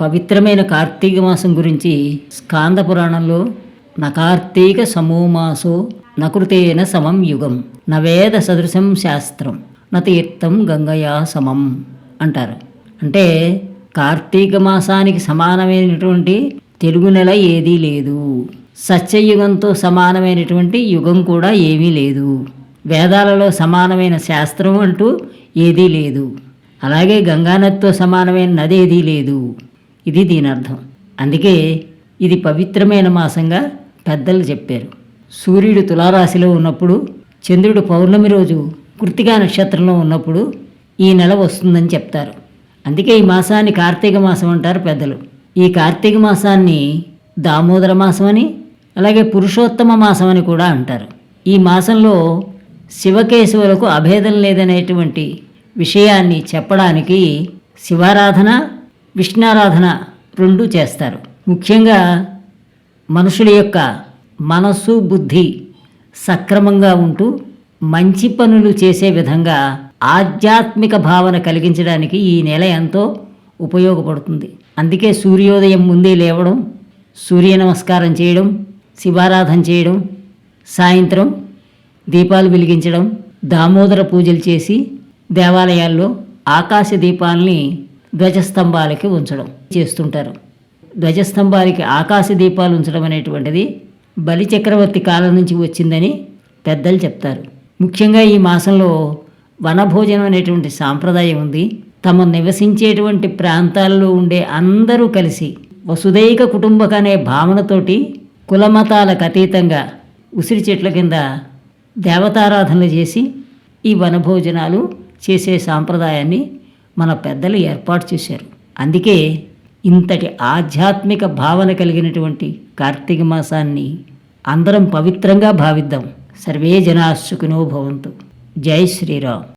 పవిత్రమైన కార్తీక మాసం గురించి స్కాంద పురాణంలో నకార్తీక సమూమాసో నకృతేన సమం యుగం నవేద సదృశం శాస్త్రం నతీర్థం గంగయా సమం అంటారు. అంటే కార్తీక మాసానికి సమానమైనటువంటి తెలుగు నెల ఏదీ లేదు. సత్యయుగంతో సమానమైనటువంటి యుగం కూడా ఏమీ లేదు. వేదాలలో సమానమైన శాస్త్రం అంటూ ఏదీ లేదు. అలాగే గంగానదితో సమానమైన నది ఏదీ లేదు. ఇది దీని అర్థం అందుకే ఇది పవిత్రమైన మాసంగా పెద్దలు చెప్పారు. సూర్యుడు తులారాశిలో ఉన్నప్పుడు చంద్రుడు పౌర్ణమి రోజు కృతికా నక్షత్రంలో ఉన్నప్పుడు ఈ నెల వస్తుందని చెప్తారు. అందుకే ఈ మాసాన్ని కార్తీక మాసం అంటారు పెద్దలు. ఈ కార్తీక మాసాన్ని దామోదర మాసం అని అలాగే పురుషోత్తమ మాసం అని కూడా అంటారు. ఈ మాసంలో శివకేశవులకు అభేదం లేదనేటువంటి విషయాన్ని చెప్పడానికి శివారాధన విష్ణారాధన రెండు చేస్తారు. ముఖ్యంగా మనుషుల యొక్క మనస్సు బుద్ధి సక్రమంగా ఉంటూ మంచి పనులు చేసే విధంగా ఆధ్యాత్మిక భావన కలిగించడానికి ఈ నెల ఎంతో ఉపయోగపడుతుంది. అందుకే సూర్యోదయం ముందే లేవడం సూర్య నమస్కారం చేయడం శివారాధన చేయడం సాయంత్రం దీపాలు వెలిగించడం దామోదర పూజలు చేసి దేవాలయాల్లో ఆకాశ దీపాలని ధ్వజస్తంభాలకి ఉంచడం చేస్తుంటారు. ధ్వజస్తంభాలకి ఆకాశ దీపాలు ఉంచడం అనేటువంటిది బలి చక్రవర్తి కాలం నుంచి వచ్చిందని పెద్దలు చెప్తారు. ముఖ్యంగా ఈ మాసంలో వనభోజనం అనేటువంటి సాంప్రదాయం ఉంది. తమ నివసించేటువంటి ప్రాంతాల్లో ఉండే అందరూ కలిసి వసుదైక కుటుంబక అనే భావనతోటి కులమతాలకు అతీతంగా ఉసిరి చెట్ల కింద దేవతారాధనలు చేసి ఈ వనభోజనాలు చేసే సాంప్రదాయాన్ని మన పెద్దలు ఏర్పాటు చేశారు. అందుకే ఇంతటి ఆధ్యాత్మిక భావన కలిగినటువంటి కార్తీక మాసాన్ని అందరం పవిత్రంగా భావిద్దాం. సర్వే జనా భవంతు. జై శ్రీరామ్.